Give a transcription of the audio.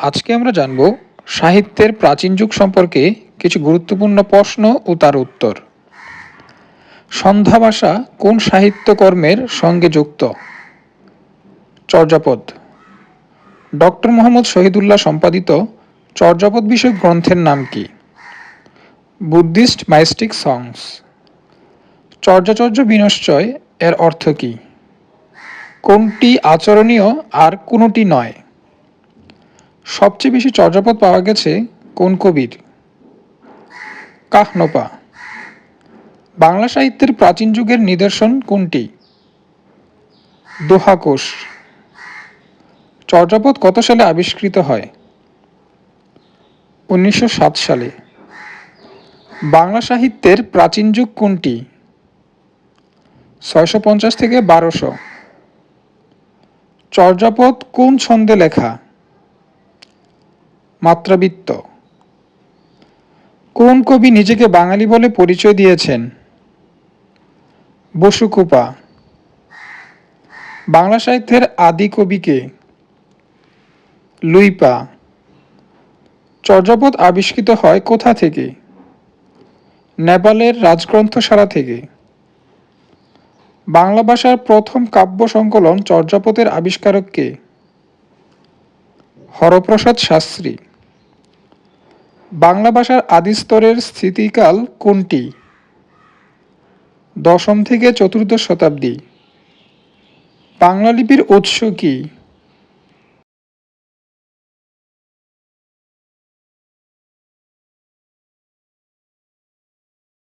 আজকে আমরা জানব সাহিত্যের প্রাচীন যুগ সম্পর্কে কিছু গুরুত্বপূর্ণ প্রশ্ন ও তার উত্তর। সন্ধ্যা ভাষা কোন সাহিত্যকর্মের সঙ্গে যুক্ত? চর্যাপদ। ডক্টর মোহাম্মদ শহীদুল্লাহ সম্পাদিত চর্যাপদ বিষয়ক গ্রন্থের নাম কি? বুদ্ধিস্ট মাইস্টিক সংস চর্যাচর্য বিনশ্চয় এর অর্থ কী? কোনটি আচরণীয় আর কোনটি নয়? সবচেয়ে বেশি চর্যাপদ পাওয়া গেছে কোন কবির? কাহনোপা। বাংলা সাহিত্যের প্রাচীন যুগের নিদর্শন কোনটি? দোহাকোষ। চর্যাপদ কত সালে আবিষ্কৃত হয়? উনিশশো সাত সালে। বাংলা সাহিত্যের প্রাচীন যুগ কোনটি? ছয়শো পঞ্চাশ থেকে বারোশো। চর্যাপদ কোন ছন্দে লেখা? মাত্রাবৃত্ত। কোন কবি নিজেকে বাঙালি বলে পরিচয় দিয়েছেন? বসুকুপা। বাংলা সাহিত্যের আদি কবিকে। লুইপা। চর্যাপদ আবিষ্কৃত হয় কোথা থেকে? নেপালের রাজগ্রন্থশালা থেকে। বাংলা ভাষার প্রথম কাব্য সংকলন চর্যাপদের আবিষ্কারককে। হরপ্রসাদ শাস্ত্রী। বাংলা ভাষার আদি স্তরের স্থিতিকাল কোনটি? দশম থেকে চতুর্দশ শতাব্দী। বাংলা লিপির উৎস কি?